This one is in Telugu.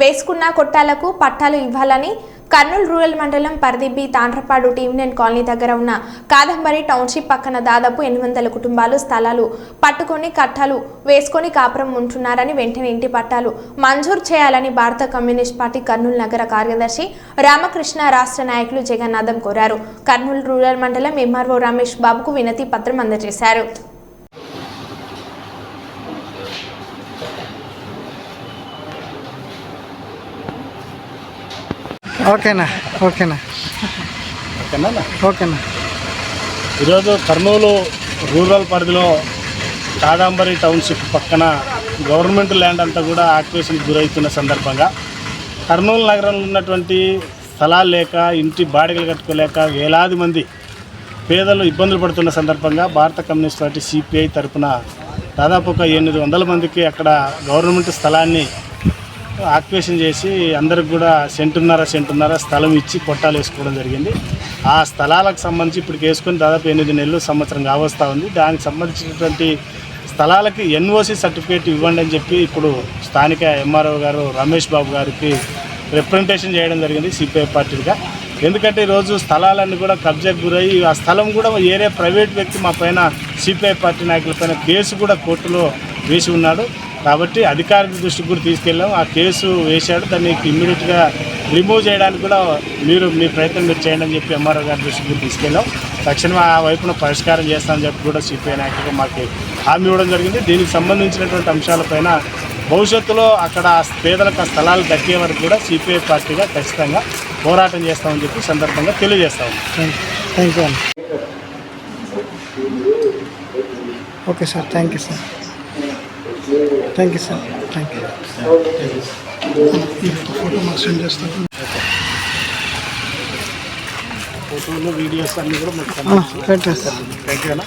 వేసుకున్న కొట్టాలకు పట్టాలు ఇవ్వాలని కర్నూలు రూరల్ మండలం పరిదిబ్బి తాండ్రపాడు టీమ్నేన్ కాలనీ దగ్గర ఉన్న కాదంబరి టౌన్షిప్ పక్కన దాదాపు ఎనిమిది వందల కుటుంబాలు స్థలాలు పట్టుకొని కట్టాలు వేసుకొని కాపురం ఉంటున్నారని వెంటనే ఇంటి పట్టాలు మంజూరు చేయాలని భారత కమ్యూనిస్ట్ పార్టీ కర్నూలు నగర కార్యదర్శి రామకృష్ణ రాష్ట్ర నాయకులు జగన్నాథం కోరారు. కర్నూలు రూరల్ మండలం ఎంఆర్ఓ రమేష్ బాబుకు వినతి పత్రం అందజేశారు. ఓకేనా ఓకేనా. ఓకేనా ఓకేనా. ఈరోజు కర్నూలు రూరల్ పరిధిలో కాదాంబరి టౌన్షిప్ పక్కన గవర్నమెంట్ ల్యాండ్ అంతా కూడా ఆక్యుపేషన్కి గురవుతున్న సందర్భంగా కర్నూలు నగరంలో ఉన్నటువంటి స్థలాలు లేక ఇంటి బాడిగలు కట్టుకోలేక వేలాది మంది పేదలు ఇబ్బందులు పడుతున్న సందర్భంగా భారత కమ్యూనిస్ట్ పార్టీ సిపిఐ తరఫున దాదాపు ఒక ఎనిమిది వందల మందికి అక్కడ గవర్నమెంట్ స్థలాన్ని ఆక్యుపేషన్ చేసి అందరికి కూడా సెంటున్నర సెంటున్నర స్థలం ఇచ్చి పొట్టాలు వేసుకోవడం జరిగింది. ఆ స్థలాలకు సంబంధించి ఇప్పుడు వేసుకొని దాదాపు ఎనిమిది నెలలు సంవత్సరం కావస్తూ ఉంది. దానికి సంబంధించినటువంటి స్థలాలకి ఎన్ఓసి సర్టిఫికేట్ ఇవ్వండి అని చెప్పి ఇప్పుడు స్థానిక ఎంఆర్ఓ గారు రమేష్ బాబు గారికి రిప్రజెంటేషన్ చేయడం జరిగింది సిపిఐ పార్టీగా ఎందుకంటే ఈరోజు స్థలాలన్నీ కూడా కబ్జాకు గురయ్యి ఆ స్థలం కూడా ఏరే ప్రైవేట్ వ్యక్తి మా పైన సిపిఐ పార్టీ నాయకుల పైన కేసు కూడా కోర్టులో వేసి ఉన్నాడు. కాబట్టి అధికారుల దృష్టికి కూడా తీసుకెళ్ళాం. ఆ కేసు వేశాడు. దాన్ని ఇమ్మీడియట్గా రిమూవ్ చేయడానికి కూడా మీరు మీ ప్రయత్నం మీరు చేయండి అని చెప్పి ఎంఆర్ఓ గారి దృష్టికి కూడా తీసుకెళ్ళాం. తక్షణం ఆ వైపున పరిష్కారం చేస్తామని చెప్పి కూడా సిపిఐ నాయకులుగా మాకు హామీ ఇవ్వడం జరిగింది. దీనికి సంబంధించినటువంటి అంశాలపైన భవిష్యత్తులో అక్కడ ఆ పేదలకు ఆ స్థలాలు దక్కే వరకు కూడా సిపిఐ పార్టీగా ఖచ్చితంగా పోరాటం చేస్తామని చెప్పి సందర్భంగా తెలియజేస్తాము థ్యాంక్ యూ అండి okay sir thank you sir thank you sir thank you photo మాకు సెండ్ చేస్తాను ఫోటోలు వీడియోస్ అన్ని కూడా పెట్టేస్తాను థ్యాంక్ యూ అన్న.